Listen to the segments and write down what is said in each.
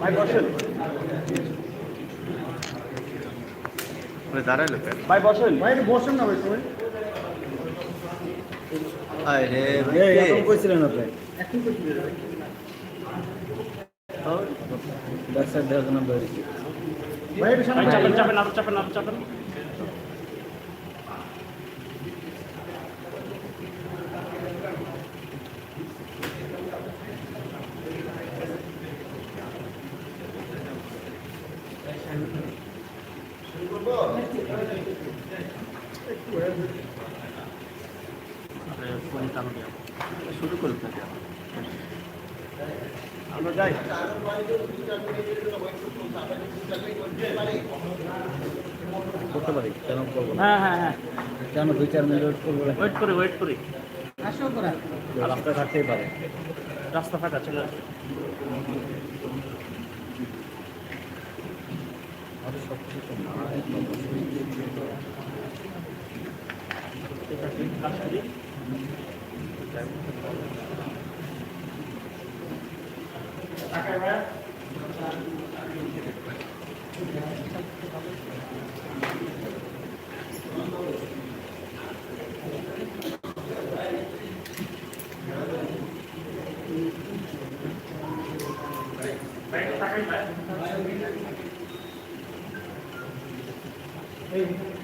ভাই বসেন। দাঁড়াইলো ভাই বসেন ভাই বসেন না ভাই সবাই। আরে এই এখন কইছিলেন আপনি? ব্যাক সাইড দেওয়ার জন্য বেরিয়েছি ভাই একটু সামনে চাপেন চাপেন আরও চাপেন আরও চাপেন শুরু করুন না আমরা যাই। করতে পারি কেন করব হ্যাঁ হ্যাঁ হ্যাঁ। কেন দুই চার মিনিট ওয়েট করব ওয়েট করি ওয়েট করি। রাস্তা থাকতেই পারে। রাস্তা ফাঁকা চলে আসবে ঠিক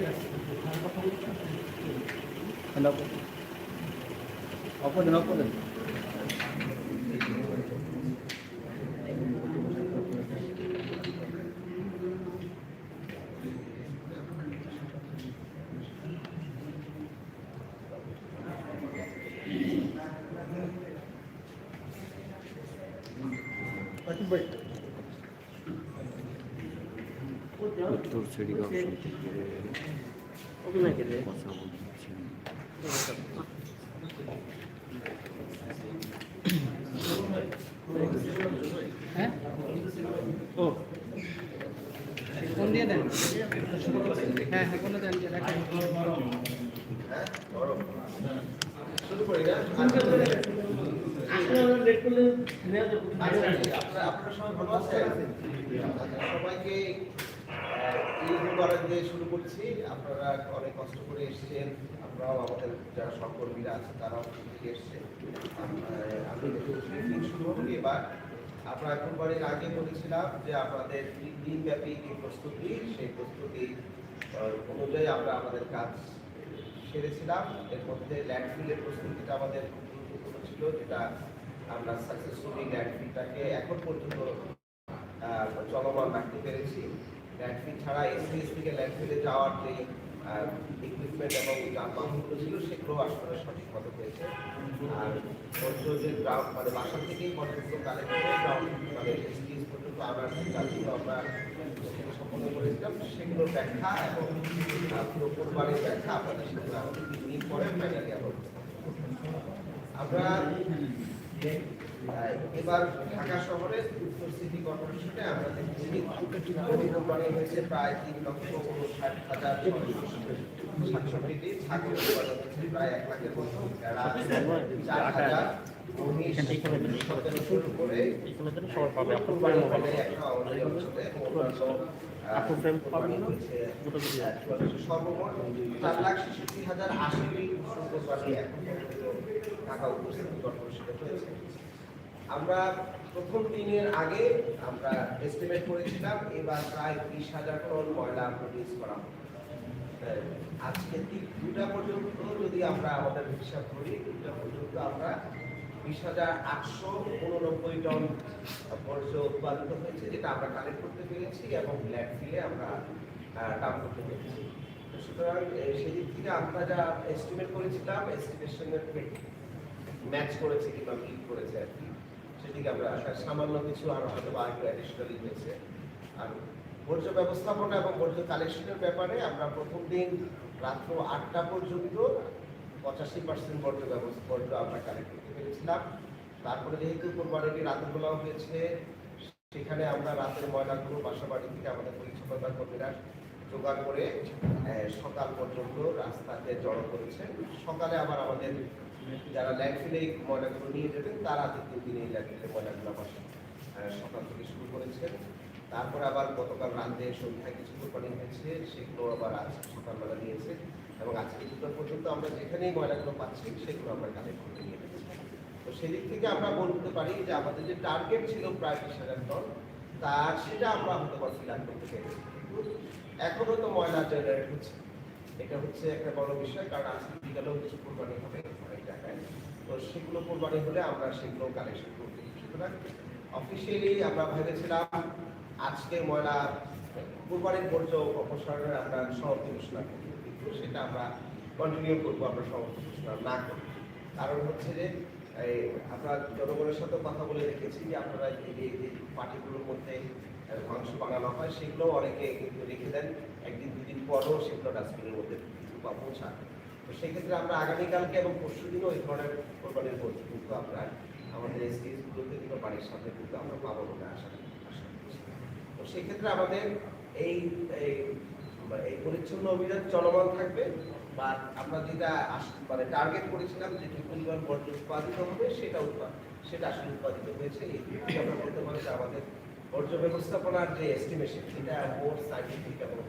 আছে কাজ করি অপদিন অপদিন উত্তর কথা বলছেন ও দিয়ে দেন? হ্যাঁ হ্যাঁ ফোনে দেন আপনারা সবাই ভালো আছেন সবাইকে এই মুবারক শুরু করছি, আপনারা অনেক কষ্ট করে এসেছেন। আপনারাও আমাদের যারা সহকর্মীরা আছে, তারাও থেকে এসছে। আমি শুরু করি এবার। আপনারা কোরবানির আগে বলেছিলাম যে আপনাদের তিন দিনব্যাপী যে প্রস্তুতি, সেই প্রস্তুতি অনুযায়ী আমরা আমাদের কাজ সেরেছিলাম। এর মধ্যে ল্যান্ডফিলের প্রস্তুতিটা আমাদের গুরুত্বপূর্ণ ছিল, যেটা আমরা সাকসেসফুলি ল্যান্ডফিলটাকে এখন পর্যন্ত চলমান রাখতে পেরেছি। ল্যান্ডফিল ছাড়া এসিএস থেকে ল্যান্ডফিলে যাওয়ার যে ইকুইপমেন্ট এবং যানবাহনগুলো ছিল, সেগুলো আসলে সঠিক মতো হয়েছে। আর বর্জ্য যে গ্রাউন্ড মানে বাসা থেকেই বর্জ্যগুলো কালেক্ট করে গ্রাউন্ড মানে এসিএস পর্যন্ত আমরা যে আমরা সম্পন্ন করেছিলাম। সেগুলোর ব্যাখ্যা এবং পুরো কোরবানির ব্যাখ্যা আপনাদের সাথে আমরা তিন দিন পরে আমরা আমরা এবার ঢাকা শহরে উত্তর সিটি কর্পোরেশনে আমরা দেখছি কোরবানি হয়েছে প্রায় তিন লক্ষ উনষাট হাজার সাতষট্টিটি ছাগল উৎপাদন হয়েছে প্রায় এক লাখের মতো ভেড়া চার হাজার সর্বমোট চার লাখ ছেষট্টি ঢাকা উপস্থিতি কর্পোরেশনে হয়েছে। আমরা প্রথম দিনের আগে আমরা এস্টিমেট করেছিলাম এবার প্রায় বিশ হাজার টন ময়লা প্রডিউস করা আহ, আজকে ঠিক দুটা পর্যন্ত যদি আমরা আমাদের হিসাব করি দুটা পর্যন্ত আমরা বিশ হাজার আটশো উননব্বই টন বর্জ্য উৎপাদিত হয়েছে যেটা আমরা কালেক্ট করতে পেরেছি এবং ল্যান্ডফিলে আমরা ডাউন করতে পেরেছি। সুতরাং সেদিক থেকে আমরা যা এস্টিমেট করেছিলাম এস্টিমেশনের ম্যাচ করেছে কিংবা মিট করেছে আর কি। সেদিকে আমরা সামান্য কিছু আর হয়তো বা একটু অ্যাডিশনালি হয়েছে। আর বর্জ্য ব্যবস্থাপনা এবং বর্জ্য কালেকশনের ব্যাপারে আমরা প্রথম দিন রাত্র আটটা পর্যন্ত পঁচাশি পার্সেন্ট বর্জ্য ব্যবস্থা বর্জ্য আমরা কালেক্ট করতে পেরেছিলাম। তারপরে যেহেতু কোরবানিটি রাতের বেলাও হয়েছে, সেখানে আমরা রাতের ময়লাগুলো বাসা বাড়ি থেকে আমাদের পরিচ্ছন্নতা কর্মীরা জোগাড় করে সকাল পর্যন্ত রাস্তাতে জড়ো করেছে। সকালে আবার আমাদের যারা ল্যান্ডফিলে এই ময়লাগুলো নিয়ে যাবেন, তারা দ্বিতীয় দিনে এই ল্যান্ডফিলে ময়লাগুলো আবার সকাল থেকে শুরু করেছেন তারপর আবার গতকাল রাতে সন্ধ্যায় কিছু কোরবানি হয়েছে, সেগুলো আবার আজ সকালবেলা নিয়েছে এবং আজকে দুটো পর্যন্ত আমরা যেখানেই ময়লাগুলো পাচ্ছি, সেগুলো আমরা কালেক্ট করে নিয়ে তো সেদিক থেকে আমরা বলতে পারি যে আমাদের যে টার্গেট ছিল প্রায় বিশ হাজার টন তার সেটা আমরা হয়তো বা ফিল করতে পেরেছি। কিন্তু এখনও তো ময়লা জেনারেট হচ্ছে। এটা হচ্ছে একটা বড় বিষয়, কারণ আজকে বিকালেও কিছু কোরবানি হবে। তো সেগুলো কোরবানি হলে আমরা সেগুলো কালেকশন করব সুতরাং অফিসিয়ালি আমরা ভেবেছিলাম আজকে ময়লা কোরবানির বর্জ্য অপসারণের আমরা সমাপ্তি ঘোষণা করব। কিন্তু সেটা আমরা কন্টিনিউ করব, আমরা সমাপ্তি ঘোষণা না করব। কারণ হচ্ছে যে, এই আমরা জনগণের সাথে কথা বলে দেখেছি যে আপনারা যে পার্টিগুলোর মধ্যে মাংস বানানো হয়, সেগুলো অনেকে কিন্তু রেখে দেন। একদিন, দুদিন পরও সেগুলো ডাস্টবিনের মধ্যে পৌঁছায়। সেক্ষেত্রে আমরা আগামীকালকে এবং পরশু দিনও এই ধরনের কোরবানির বর্জ্য কিন্তু আমরা আমাদের স্টেজগুলোতে কিন্তু বাড়ির সাথে কিন্তু আমরা পাবো বলে আশা তো সেক্ষেত্রে আমাদের এই এই এই পরিচ্ছন্ন অভিযান চলমান থাকবে বা আমরা যেটা মানে টার্গেট করেছিলাম যে কি পরিমাণ বর্জ্য উৎপাদিত হবে সেটা উৎপাদন সেটা আসলে উৎপাদিত হয়েছে এই আমরা বলতে পারি যে আমাদের বর্জ্য ব্যবস্থাপনার যে এস্টিমেশন সেটা মোর সাইন্টিফিক এবং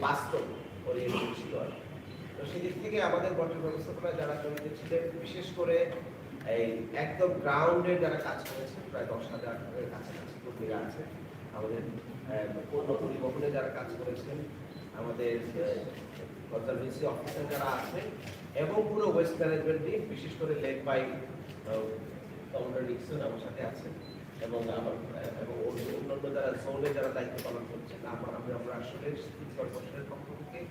বাস্তব ওরিয়েন্টেড ছিল আর। তো সেদিক থেকে আমাদের বর্জ্য ব্যবস্থাপনায় যারা জড়িত ছিলেন বিশেষ করে এই একদম গ্রাউন্ডে যারা কাজ করেছেন প্রায় দশ হাজার কাছাকাছি কর্মীরা আছে। আমাদের পণ্য পরিবহনে যারা কাজ করেছেন, আমাদের কনজারভেন্সি অফিসার যারা আছে, এবং পুরো ওয়েস্ট ম্যানেজমেন্ট টিম বিশেষ করে লেড বাই কমান্ডার নিক্সন আমার সাথে আছে, এবং আমার, এবং অন্য- অন্যান্য যারা জোনে যারা দায়িত্ব পালন করছেন, আমার, আমরা আসলে সিটি পক্ষ থেকে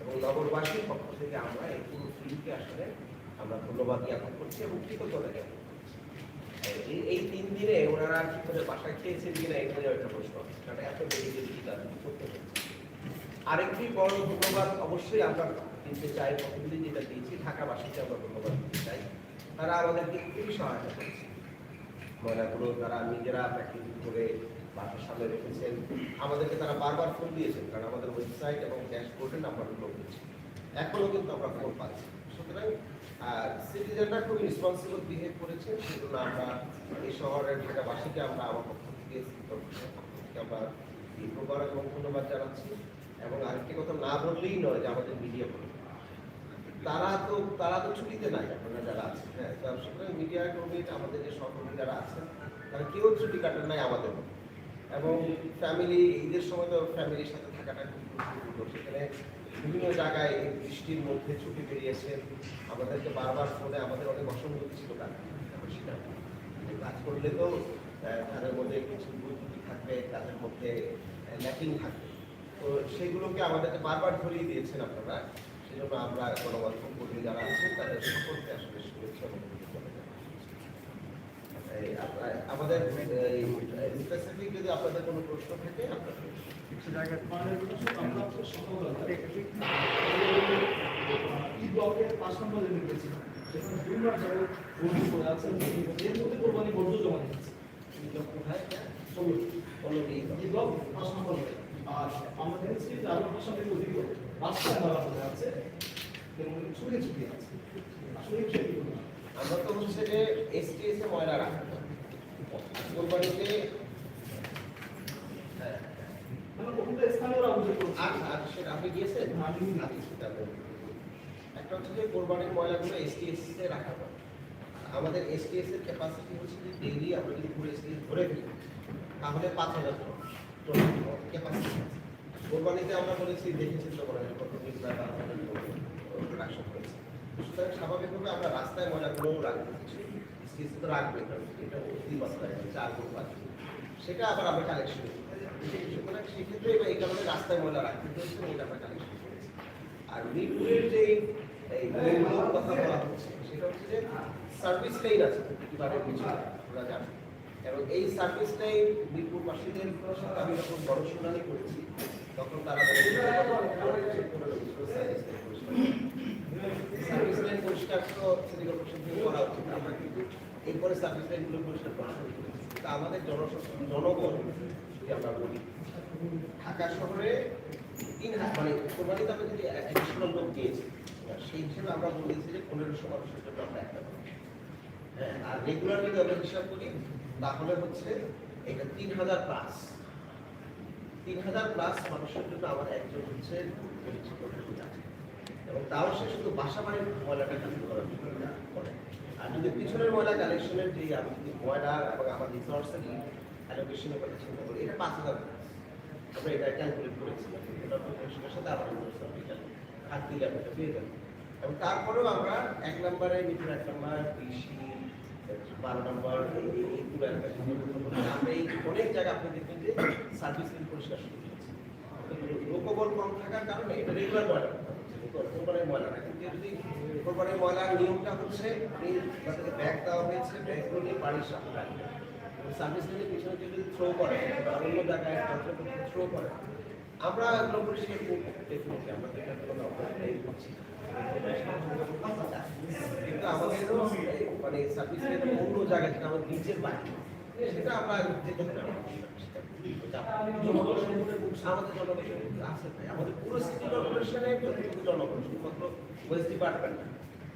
এবং নগরবাসীর পক্ষ থেকে আমরা এই পুরো ফিল্ডকে আসলে আমরা ধন্যবাদ জ্ঞাপন করছি এবং কৃতজ্ঞতা জ্ঞাপন এই তিন দিনে ওনারা কি করে বাসায় খেয়েছেন কিনা এখানে একটা প্রশ্ন। কারণ এত বেরিয়ে তাদের করতে আরেকটি বড় ধন্যবাদ অবশ্যই আমরা দিতে চাই প্রতিনিধি যেটা দিয়েছি ঢাকাবাসীকে আমরা ধন্যবাদ দিতে চাই। তারা আমাদেরকে খুবই সহায়তা করেছে। ময়লাগুলো তারা নিজেরা প্যাকিং করে বাসার সামনে রেখেছেন। আমাদেরকে তারা বারবার ফোন দিয়েছেন, কারণ আমাদের ওয়েবসাইট এবং ড্যাশবোর্ডে নাম্বারগুলো রয়েছে। এখনও কিন্তু আমরা ফোন পাচ্ছি সুতরাং সিটিজেনরা খুব রেসপন্সিবল বিহেভ করেছে, সেজন্য আমরা এই শহরের ঢাকাবাসীকে আমরা আমার পক্ষ থেকে আমরা মোবারক এবং ধন্যবাদ জানাচ্ছি। এবং আরেকটি কথা না বললেই নয় যে আমাদের মিডিয়া বলে। তারা তো তারা তো ছুটিতে নাই, আপনারা যারা আছেন হ্যাঁ? তার সুতরাং মিডিয়া কর্মী আমাদের যে সহকর্মী যারা আছেন, তারা কেউ ছুটি কাটান নাই আমাদের মতো। এবং ফ্যামিলি ঈদের সময় তো ফ্যামিলির সাথে থাকাটা খুব গুরুত্বপূর্ণ। সেখানে বিভিন্ন জায়গায় বৃষ্টির মধ্যে ছুটি বেরিয়েছেন আমাদেরকে বারবার ফোনে আমাদের অনেক অসঙ্গতি ছিল কাজ সেটা কাজ করলে তো তাদের মধ্যে কিছু ত্রুটি থাকবে, তাদের মধ্যে ল্যাকিং থাকবে। তো সেগুলোকে আমাদেরকে বারবার ধরিয়ে দিয়েছেন আপনারা। সেজন্য আমরা গণমাধ্যম কর্মী যারা আছেন তাদের সকলকে আসলে শুভেচ্ছা এবং কৃতজ্ঞতা জানাচ্ছি। এই আপনার- আমাদের আমরা হচ্ছে সকালবেলা এই ব্লকের পাঁচ নম্বর। আর আমরা দেখেছি যে আরও পাঁচ নম্বর অধিক রাস্তায় মারা পড়ে আছে এবং ছুটে ছুটে আছে। আসলে আমরা তো হচ্ছে যে এসটিএস এ ময়লা রাখা। হ্যাঁ মানে আচ্ছা আচ্ছা সেটা আপনি গিয়েছেন। আচ্ছা। একটা হচ্ছে যে কোরবানির ময়লাগুলো এসটিএস তে রাখা হয় আমাদের এসটিএস এর ক্যাপাসিটি হচ্ছে যে ডেইলি যদি পুরো এসটিএস ফেলি তাহলে পাঁচ হাজার ক্যাপাসিটি কোরবানিতে আমরা বলেছি দেখেছি তো মনে হয় হয়েছে সুতরাং স্বাভাবিকভাবে আমরা রাস্তায় ময়লাগুলোও রাখব এসটিএস তো রাখবে এটা অতি বাস্তায় চার গুণ পাঁচ সেটা আবার আমরা কালেকশন সুতরাং সেক্ষেত্রে এই কারণে রাস্তায় ময়লা রাখতে এটা করেছি আর মিরপুরের যে এই হচ্ছে যে সার্ভিস আছে আপনারা জানেন এবং এই সার্ভিস লাইন আমি যখন করেছি, তখন তারা উচিত, আমরা কিন্তু এরপরে সার্ভিস লাইনগুলো পরিষ্কার করা করেছি আমাদের জনসংখ্যা জনবল যদি আমরা বলি, ঢাকা শহরে তিন হাজার মানে কোরবানিতে আমরা যদি অ্যাডিশনাল লোক দিয়েছি সেই হিসেবে আমরা বলেছি যে পনেরোশো মানুষের জন্য আমরা একটা। হ্যাঁ আর রেগুলার যদি আমরা হিসাব করি, তাহলে হচ্ছে এটা তিন হাজার প্লাস তিন হাজার প্লাস মানুষের জন্য আমার একজন হচ্ছে। এবং তাও সে শুধু বাসা বাড়ির ময়লাটা কালেক্ট করার জন্য করে আর যদি পিছনের ময়লা কালেকশনের যে আমি যদি ময়লা এবং আমার রিসোর্সের অ্যালোকেশনের কথা চিন্তা করি, এটা পাঁচ হাজার আমরা এটা ক্যালকুলেট করেছিলাম সাথে আমার রিসোর্স হাত দিলে আমরা পেয়ে যাব এবং তারপরেও আমরা এক নম্বরে মিটার এক নম্বর কৃষি বারো নম্বর আমরা এই অনেক জায়গা আপনি দেখবেন যে সার্ভিস পরিষ্কার শুরু করেছি। লোকবল কম থাকার কারণে এটা রেগুলার ময়লা না কিন্তু যদি নিয়মটা হচ্ছে ব্যাগ দেওয়া হয়েছে, ব্যাগগুলো নিয়ে বাড়ির সামনে যদি থ্রো করে জায়গায় থ্রো করে, আমরা ডেফিনেটলি আমরা কিন্তু আমাদেরও এই মানে সার্ভিস অন্য জায়গায় যেটা আমাদের নিজের বাড়ি সেটা আমরা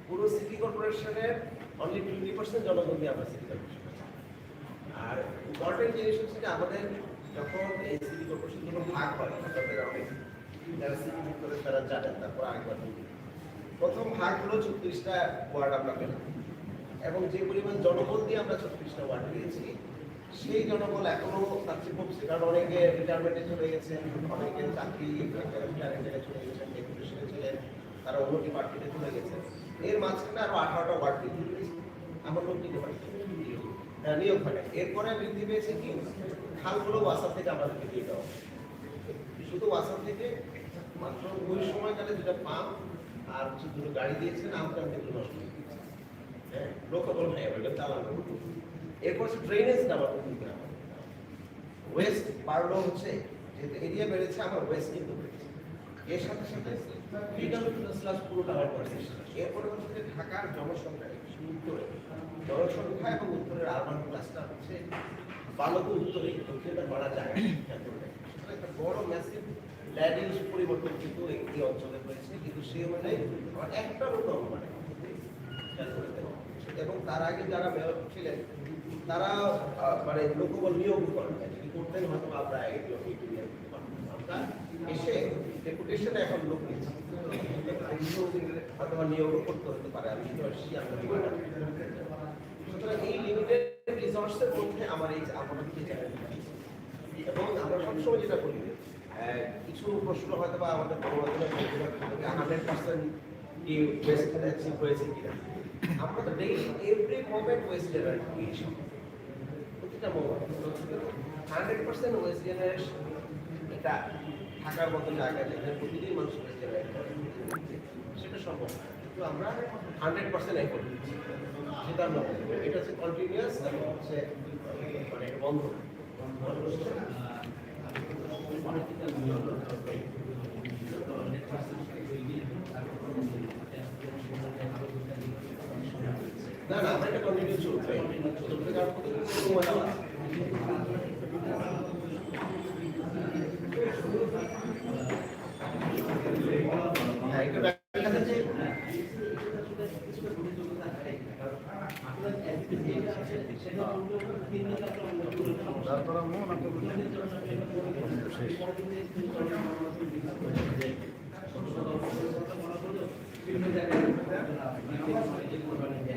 পুরো পুরো কর্পোরেশনের অনলি পার্সেন্ট জনগণ আমরা কর্পোরেশন আর ইম্পর্টেন্ট জিনিস হচ্ছে যে আমাদের যখন এই সিটি কর্পোরেশন যখন ভাগ হয় তারা জানেন তারপর আরেকবার প্রথম ভাগ হলো ছত্রিশটা ওয়ার্ড পেলাম। এবং যে পরিমাণ জনবল দিয়ে আমরা ছত্রিশটা ওয়ার্ড পেয়েছি সেই জনবল এখনও চেয়ে কমছে। কারণ অনেকে রিটায়ারমেন্টে চলে গেছেন অনেকে চাকরি চলে গেছেন ডেপুটেশনে ছিলেন তারা অন্য ডিপার্টমেন্টে চলে গেছেন। এর মাঝখানে আরও আঠারোটা ওয়ার্ড বৃদ্ধি পেয়েছে। আমার লোক দিতে পারি। হ্যাঁ, নিয়োগ হয় এরপরে বৃদ্ধি পেয়েছে কি? খালগুলো ওয়াসার থেকে আমাদেরকে দিয়ে দেওয়া। শুধু ওয়াসার থেকে মাত্র ওই সময়কালে যেটা পাম্প আর হচ্ছে দুটো গাড়ি দিয়েছেন আমটা কিন্তু নষ্ট হ্যাঁ লোকবল ভাই এটা চালানো এরপর হচ্ছে ড্রেনেজ ওয়েস্ট বাড়লো হচ্ছে, যেহেতু এরিয়া বেড়েছে আমার ওয়েস্ট কিন্তু বেড়েছে। এর সাথে সাথে ঢাকার জনসংখ্যা একটু উত্তরে। জনসংখ্যা উত্তরের হচ্ছে একটা বড় পরিবর্তন কিন্তু এই অঞ্চলে হয়েছে। কিন্তু সে অনুযায়ী একটা লোক মানে খেয়াল করে দেখুন। এবং তার আগে যারা মেয়র ছিলেন, তারা মানে লোকবল নিয়োগ করেন। করতেন হয়তো আমরা নিয়োগ। আমরা এসে ডেপুটেশনে এখন লোক হয়তো বা নিয়োগও করতে হতে পারে, আমি সুতরাং এই লিমিটেড রিসোর্সের মধ্যে আমার এই আমরা কি চ্যালেঞ্জ এবং আমরা সবসময় যেটা কিছু প্রশ্ন হয়তো বা আমাদের হান্ড্রেড পার্সেন্ট কি অ্যাচিভ হয়েছে কিনা। আমরা তো daily every moment waste generate করি প্রতিটা moment hundred percent waste generation এটা থাকার মতো জায়গা যেখানে প্রতিদিন মানুষ ওয়েস্ট জেনারেট সেটা সম্ভব। কিন্তু আমরা হান্ড্রেড পার্সেন্ট এফোর্ট দিচ্ছি সেটা আমরা এটা হচ্ছে কন্টিনিউয়াস এবং হচ্ছে মানে বন্ধ। বন্ধ না। না হ্যাঁ, আমরা আরও একটা একটা করে দিতে হচ্ছে যে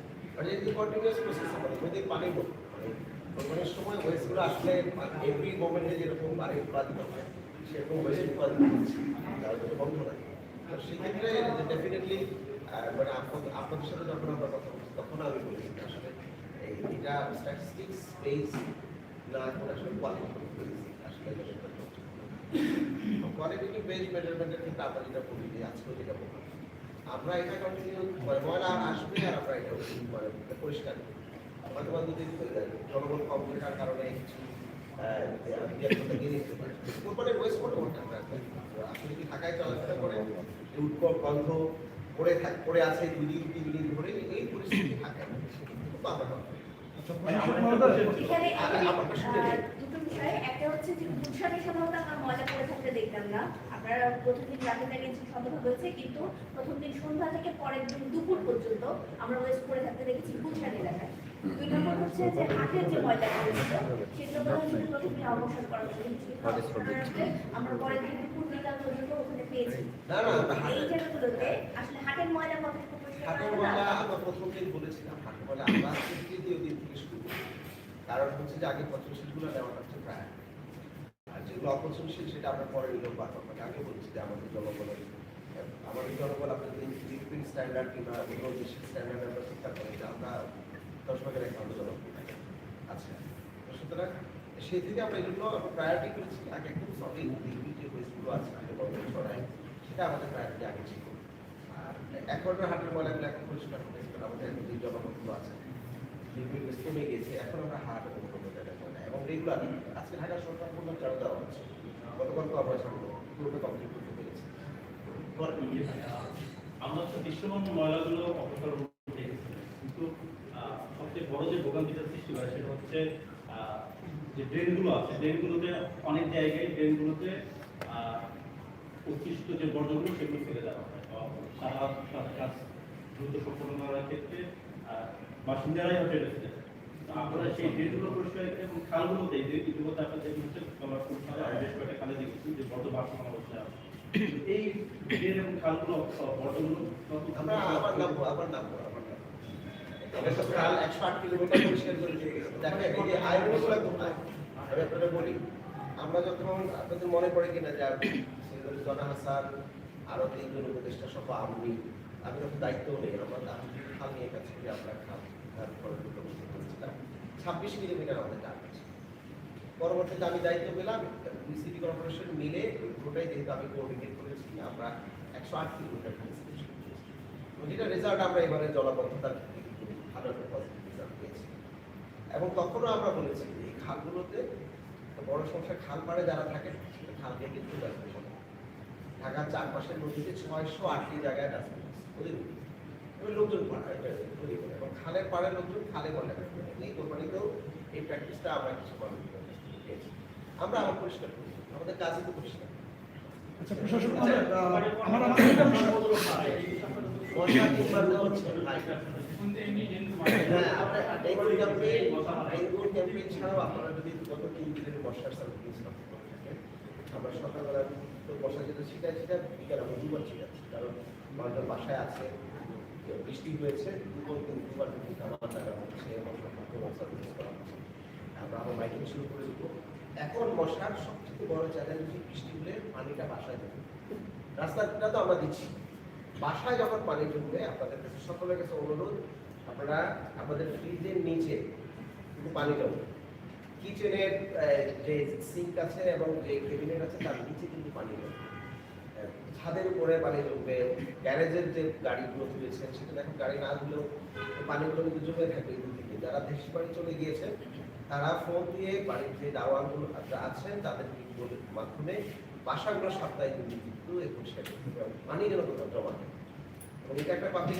মানে ওয়েস্টগুলো আসলে এভরি যেরকম পানি উৎপাদিত হয়, সেরকম থাকে তো ডেফিনেটলি মানে সাথে যখন আমরা কথা বলছি, তখন আমি বলি আসলে এটা আসলে কোয়ালিটি আসলে কোয়ালিটি বেস মেজারমেন্টের ক্ষেত্রে আমরা যেটা বলি যে আজকে যেটা আমরা এটা কন্টিনিউ ময়লা আসবে আর আমরা এটা মানে পরিষ্কার। করি হয়তো বা দুদিন জনবল কম থাকার কারণে কিছু কোরবানির ওয়েস্ট করে আসলে কি ঢাকায় চলাফেরা করে উৎকট গন্ধ পড়ে থাক পড়ে আছে দুই দিন তিন দিন ধরে এই পরিস্থিতি থাকে। খুব দুটো বিষয়। একটা হচ্ছে যে গুলশানে সাধারণত আমরা মজা করে থাকতে দেখতাম না। প্রথম দিন রাতে দেখেছি সন্দেহ হয়েছে কিন্তু প্রথম দিন সন্ধ্যা থেকে পরের দিন দুপুর পর্যন্ত আমরা ওয়েস্ট করে থাকতে দেখেছি গুলশান এলাকায়। দুই নম্বর হচ্ছে যে হাটের যে ময়লা করেছিল সেগুলো বোধহয় কিন্তু প্রথম দিন অবসান করা হয়েছে। আমরা পরের দিন দুপুর বিকাল পর্যন্ত ওখানে পেয়েছি। আমরা এই জায়গাগুলোতে আসলে হাটের ময়লা কতটুকু পরিষ্কার হাটের ময়লা আমরা প্রথম দিন বলেছিলাম হাটের ময়লা আমরা তৃতীয় দিন থেকে শুরু করি। কারণ হচ্ছে যে আগে পচনশীলগুলো নেওয়াটা হচ্ছে প্রায় যেগুলো অপচনশীল, সেটা আমরা পরে নিলাম বা আপনাকে আগে বলছি যে আমাদের জনগণের, আমাদের জনগণ আপনাদের স্ট্যান্ডার্ড কিংবা অন্য দেশের স্ট্যান্ডার্ড আমরা চিন্তা করি যে আমরা দশ ভাগের এক ভালো আচ্ছা সুতরাং সেই থেকে আমরা এগুলো প্রায়োরিটি করেছি আগে একদম সঠিক দিল্লি যে ওয়েস্টগুলো আছে, আগে বন্ধ ছড়ায় সেটা আমাদের প্রায়োরিটি আগে ছিল আর এখন হাটের ময়লাগুলো এখন পরিষ্কার কারণ আমাদের যে জনগণগুলো আছে ওয়েস্ট কমে গেছে, এখন আমরা হাট এবং কোনো জায়গায় রেগুলার আজকে ঢাকা সরকার কোনো চালু দেওয়া হচ্ছে। গতকাল তো সামনে পুরোটা কমপ্লিট করতে পেরেছি। আমরা তো দৃশ্যমান ময়লাগুলো অপসারণ কিন্তু সবচেয়ে বড় যে ভোগান্তিটা সৃষ্টি করে সেটা হচ্ছে যে ড্রেনগুলো আছে, ড্রেনগুলোতে অনেক জায়গায় ড্রেনগুলোতে উৎকৃষ্ট যে বর্জ্যগুলো সেগুলো ফেলে দেওয়া হয়। সারা কাজ দ্রুত সম্পন্ন করার ক্ষেত্রে বাসিন্দারাই। তো আমরা সেই ড্রেনগুলো পরিষ্কার করে এবং যে ইতিমধ্যে আপনাদের হচ্ছে কলার বেশ কয়েকটা খালে দেখেছি যে বাসন আছে। এই ড্রেন এবং খালগুলো আহ, আমরা আবার নামবো আবার নামবো এটা তো কাল একশো আট কিলোমিটার পরিষ্কার করে দেখেন এই যে আইনগুলো কোথায় আমি আপনাদের বলি আমরা যখন আপনাদের মনে পড়ে কিনা যে জনা হাসান আরও তিনজন উপদেষ্টা সহ আমি আমি তখন দায়িত্ব নেই আমরা খাল নিয়ে কাজ করি আমরা খাল তারপরে ছাব্বিশ কিলোমিটার আমাদের আছে। পরবর্তীতে আমি দায়িত্ব পেলাম সিটি কর্পোরেশন মিলে পুরোটাই যেহেতু আমি কোঅর্ডিনেট করেছি, আমরা একশো আট কিলোমিটার যেটা রেজাল্ট আমরা এবারে জলাবদ্ধতার ভালো একটা পজিটিভ রেজাল্ট পেয়েছি। এবং তখনও আমরা বলেছি এই খালগুলোতে বড় সংখ্যা খাল পাড়ে যারা থাকে খালকে কিন্তু ডাস্টবিন ঢাকার চারপাশের নদীতে ছয়শো আটটি জায়গায় ডাস্টবিন লোকজন এবং খালের পাড়ে লোকজন খালে ফেলে। এই কোম্পানিতেও এই প্র্যাকটিসটা আমরা কিছু পেয়েছি আমরা আবার পরিষ্কার করি আমাদের কাজই তো পরিষ্কার। আচ্ছা প্রশাসক আমার আমার একটা বিষয় হ্যাঁ, আমরা সকালবেলা তো বর্ষা যেটা ছিটায় ছিটা বিকেল আমরা দুবার ছিটাচ্ছি কারণ মানুষজন বাসায় আছে। বৃষ্টি হয়েছে দুবার দুবার আমার মাইকিং শুরু করে দেবো। এখন মশার সবথেকে বড় চ্যালেঞ্জ বৃষ্টি হলে পানিটা বাসায় যাবে। রাস্তাটা তো আমরা দিচ্ছি। বাসায় যখন পানি ঢুকবে আপনাদের কাছে সকলের কাছে অনুরোধ, আপনারা আপনাদের ফ্রিজের নিচে কিন্তু পানি জমবে। কিচেনের যে সিঙ্ক আছে এবং যে কেবিনেট আছে, তার নিচে কিন্তু পানি জমবে। ছাদের উপরে পানি জমবে গ্যারেজের যে গাড়িগুলো তুলেছেন সেখানে এখন গাড়ি না ধুলেও পানিগুলো কিন্তু জমে থাকবে এগুলো থেকে। যারা দেশ বাড়ি চলে গিয়েছে, তারা ফোন দিয়ে বাড়ির যে দাওয়ানগুলো আছেন তাদের মাধ্যমে বাসাগুলো সপ্তাহে কিন্তু করতে হবে। পানি যেন কোথাও জমা থাকে এবং এটা একটা পাবলিক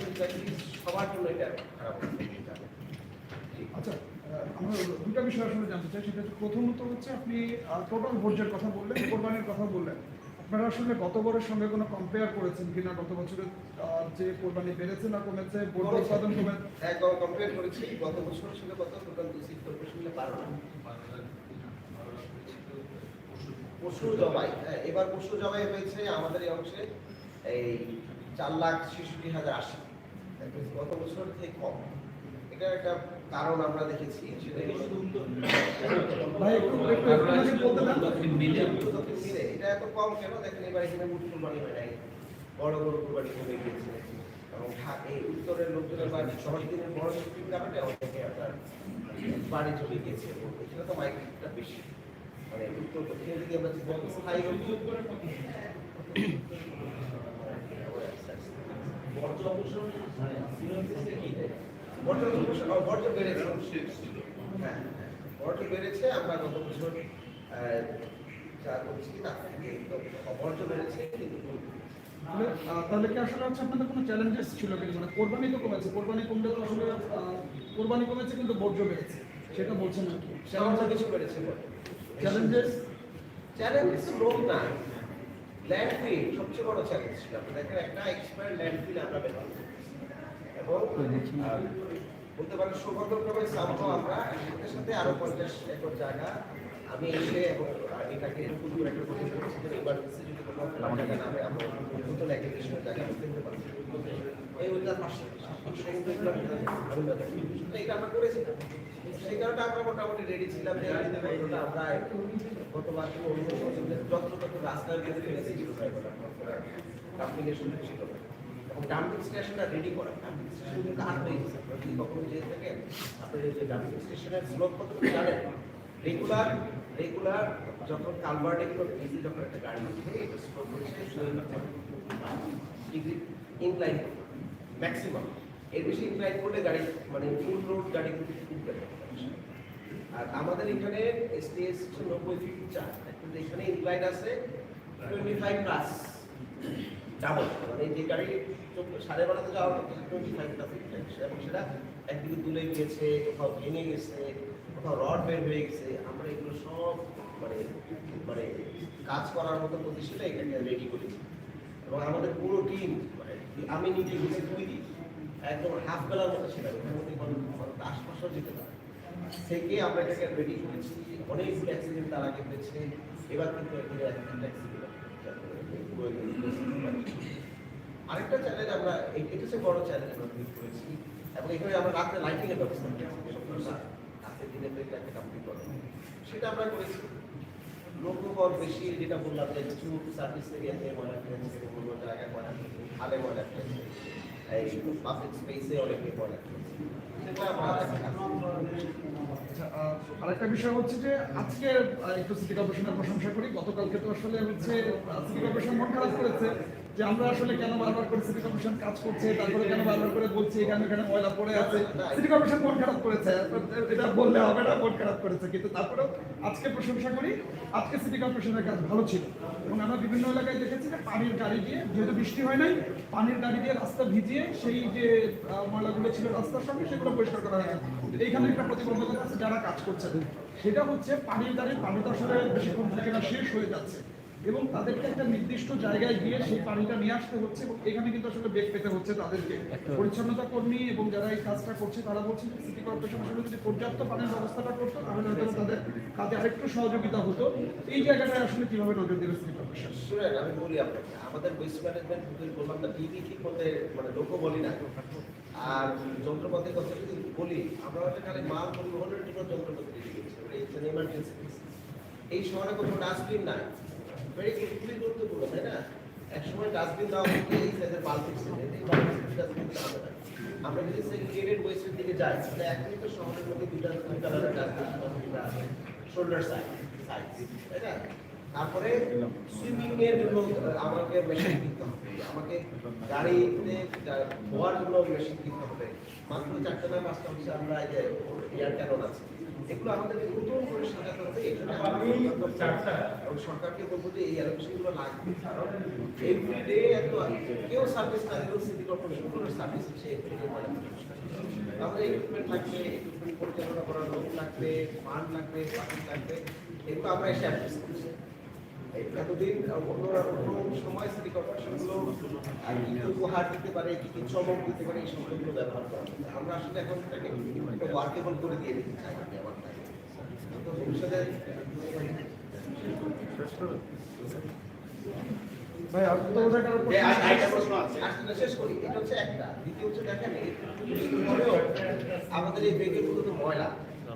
সবার জন্য এটা খারাপ আচ্ছা আমরা দুটা বিষয় আসলে জানতে চাই, সেটা প্রথমত হচ্ছে আপনি টোটাল বর্জ্যের কথা বললেন, কোরবানির কথা বললেন। আপনারা আসলে গত বছরের সঙ্গে কোনো কম্পেয়ার করেছেন কিনা? গত বছরের যে কোরবানি বেড়েছে না কমেছে বর্জ্য উৎপাদন কমে হ্যাঁ কমপ্লেন করেছি। গত বছর ছিল কত টোটাল সিট কর্পোরেশন বারো পশু জবাই। হ্যাঁ এবার পশু জবাই হয়েছে আমাদের এই অংশে এই চার লাখ ছেষট্টি হাজার আশি। গত বছর থেকে কম। এটার একটা কারণ আমরা দেখেছি। সেটা হলো ভাই একটু একটু বলতে দেন দক্ষিণ মিলে। এটা এত কম কেন? দেখেন এবার এখানে উট কুরবানি হয় নাই। বড় বড় কুরবানি কমে গিয়েছে। এবং ঢা- এই উত্তরের লোকজনের বা সবার দিনের বড় ছুটির কারণে অনেকে আপনার বাড়ি চলে গেছে এখানে তো মাইগ্রেটটা বেশি। মানে উত্তর দক্ষিণে যদি আমরা স্থায়ী বর্জ্য অপসারণ বর্জ্য বর্জ্য বেড়েছে হ্যাঁ হ্যাঁ। বর্জ্য বেড়েছে আমরা গত বছর যা করছি তার থেকে বর্জ্য বেড়েছে কিন্তু তাহলে কি আসলে হচ্ছে আপনাদের কোনো চ্যালেঞ্জেস ছিল কিন্তু মানে কোরবানি তো কমেছে কোরবানি কমলে তো আসলে কোরবানি কমেছে কিন্তু বর্জ্য বেড়েছে সেটা বলছেন আর কি সেমন কিছু বেড়েছে চ্যালেঞ্জেস চ্যালেঞ্জ লোক না। ল্যান্ডফিল সবচেয়ে বড় চ্যালেঞ্জ ছিল। আপনি দেখেন একটা এক্সপায়ার ল্যান্ডফিল আমরা ব্যবহার করি এবং বলতে পারেন সৌভাগ্যক্রমে সামহ আমরা। সাথে সাথে আরও পঞ্চাশ একর জায়গা। আমি এসে এবং এটাকে পুরো একটা দিয়েছি যে ইমার্জেন্সি যদি কোনো জায়গা নামে আমরা নতুন অ্যাপ্লিকেশনের জায়গা পারছি এই ওইটার পাশে। এটা আমরা সেই কারণে আমরা মোটামুটি রেডি ছিলাম যে আমরা গতবার যত্রতত্র রাস্তার ফেলেছি। ছিল। ডাম্পিং স্টেশনটা রেডি করা। ডাম্পিং স্টেশন কিন্তু হাত হয়ে গেছে আপনারা যদি কখনো যেয়ে থাকেন আপনার যে ডাম্পিং স্টেশনের স্লোপ কতটুকু জানেন রেগুলার রেগুলার যখন কালভার্টে কোনো ভিজি যখন একটা গাড়ি উঠে, এটা স্লোপ হচ্ছে ডিগ্রি ইনক্লাইন ম্যাক্সিমাম এর বেশি ইনক্লাইন করলে গাড়ি মানে ফুল রোড গাড়ি কিন্তু উঠবে আর আমাদের এখানে এসটিএস হচ্ছে নব্বই ফিট চার। কিন্তু এখানে ইনক্লাইন আছে টোয়েন্টি ফাইভ প্লাস ডাবল মানে যে গাড়ি সাড়ে বারোতে যাওয়ার মতো টোয়েন্টি ফাইভ এবং সেটা একদিকে তুলে গিয়েছে, কোথাও ভেঙে গেছে, কোথাও রড বের হয়ে গেছে। আমরা এগুলো সব মানে মানে কাজ করার মতো প্রতিষ্ঠিত এটাকে রেডি করেছি। এবং আমাদের পুরো টিম মানে আমি নিজে গেছি দুই দিন একদম হাফ বেলার মতো ছিলাম এটার মধ্যে আশপাশও যেতে পারে থেকে আমরা এটাকে রেডি করেছি। অনেকগুলো অ্যাক্সিডেন্ট তার আগে হয়েছে। এবার কিন্তু এখানে একটা অ্যাক্সিডেন্ট আরেকটা চ্যালেঞ্জ আমরা এটা হচ্ছে বড় চ্যালেঞ্জ আমরা ফেস করেছি এবং এখানে আমরা রাত্রে লাইটিং এর ব্যবস্থা দিনে তো এটা একটা কমপ্লিট করে সেটা আমরা করেছি। লোকবল বেশি যেটা বললাম যে কিছু সার্ভিস এরিয়াতে ময়লা ফেলেছে কোনো জায়গায় ময়লা ফেলেছে খালে ময়লা ফেলেছে এই পাবলিক স্পেসে অনেকে ময়লা আচ্ছা, আরেকটা বিষয় হচ্ছে যে আজকে একটু সিটি কর্পোরেশনের প্রশংসা করি। গতকালকে তো আসলে হচ্ছে সিটি কর্পোরেশন মন খারাপ করেছে। যে আমরা আসলে কেন বারবার করে সিটি কর্পোরেশন কাজ করছে, তারপরে কেন বারবার করে বলছি এখানে এখানে ময়লা পড়ে আছে? সিটি কর্পোরেশন মন খারাপ করেছে, এটা বললে হবে না, মন খারাপ করেছে। কিন্তু তারপরেও আজকে প্রশংসা করি, আজকে সিটি কর্পোরেশনের কাজ ভালো ছিল। এবং আমরা বিভিন্ন এলাকায় দেখেছি যে পানির গাড়ি দিয়ে, যেহেতু বৃষ্টি হয় নাই, পানির গাড়ি দিয়ে রাস্তা ভিজিয়ে সেই যে ময়লাগুলো ছিল রাস্তার সঙ্গে, সেগুলো পরিষ্কার করা হয়েছে। এইখানে একটা প্রতিবন্ধকতা আছে, যারা কাজ করছেন সেটা হচ্ছে পানির গাড়ির পানি আসলে বেশিক্ষণ থাকে না, শেষ হয়ে যাচ্ছে। এবং তাদেরকে একটা নির্দিষ্ট জায়গায় গিয়ে সেই পানিটা নিয়ে আসতে হচ্ছে এবং এখানে কিন্তু আসলে বেগ পেতে হচ্ছে তাদেরকে। পরিচ্ছন্নতা কর্মী এবং যারা এই কাজটা করছে তারা বলছে যে সিটি কর্পোরেশন আসলে যদি পর্যাপ্ত পানির ব্যবস্থাটা করতো তাহলে হয়তো তাদের কাজে আরেকটু সহযোগিতা হতো। এই জায়গাটায় আসলে কীভাবে নজর দেবে সিটি কর্পোরেশন আমি বলি আপনাকে আমাদের ওয়েস্ট ম্যানেজমেন্ট যদি বললাম না টিভি ঠিক মতে মানে লোকও বলি না। আর যন্ত্রপাতির কথা যদি বলি আমরা হচ্ছে খালি মাল পরিবহনের জন্য যন্ত্রপাতি এই এই শহরে কোনো ডাস্টবিন নাই। তারপরে সুইমিং এর জন্য, আমাকে মেশিন কিনতে হবে, আমাকে গাড়িতে ধোয়ার জন্য মেশিন কিনতে হবে। মাত্র চারটে নয় পাঁচটা হচ্ছে আমরা এই যে এয়ার ক্যানন আছে। এগুলো আমাদের নতুন করে সাজাতে হবে এবং সরকারকে বলব যে এই অ্যালোকেশনগুলো লাগবে। কারণ এভরিডে এত কেউ সার্ভিস না দিলেও সিটি কর্পোরেশন কোনো সার্ভিস হচ্ছে মানে আমাদের ইকুইপমেন্ট লাগবে ইকুইপমেন্ট পরিচালনা করার লোক লাগবে ফান্ড লাগবে পার্টি লাগবে এগুলো আমরা এসে অ্যাড্রেস করছি। এতদিন অন্যরা অন্য সময় সিটি কর্পোরেশনগুলো উপহার দিতে পারে কি চমক দিতে পারে এই শব্দগুলো ব্যবহার করা আমরা আসলে এখন এটাকে ওয়ার্কেবল করে দিয়ে দিতে চাই আমি আমার কাছে তো ভবিষ্যতে ভাই আর তো ওটা কারও যে আর- আরেকটা প্রশ্ন প্রশ্ন আছে। আরেকটা শেষ করি। এটা হচ্ছে একটা। দ্বিতীয় হচ্ছে দেখেন, আমাদের এই বেগেগুলো তো ময়লা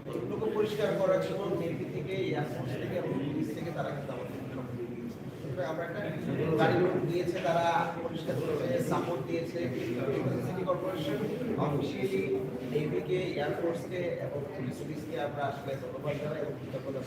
এগুলোকে পরিষ্কার করার জন্য নেভি থেকে এয়ারফোর্স থেকে এবং পুলিশ থেকে তারা কিন্তু আমরা একটা গাড়ি লোক দিয়েছে তারা সাপোর্ট দিয়েছে সিটি কর্পোরেশন অফিসিয়ালি নেভিকে এয়ারফোর্সকে এবং পুলিশকে আমরা আসলে ধন্যবাদ জানাই এবং কৃতজ্ঞতা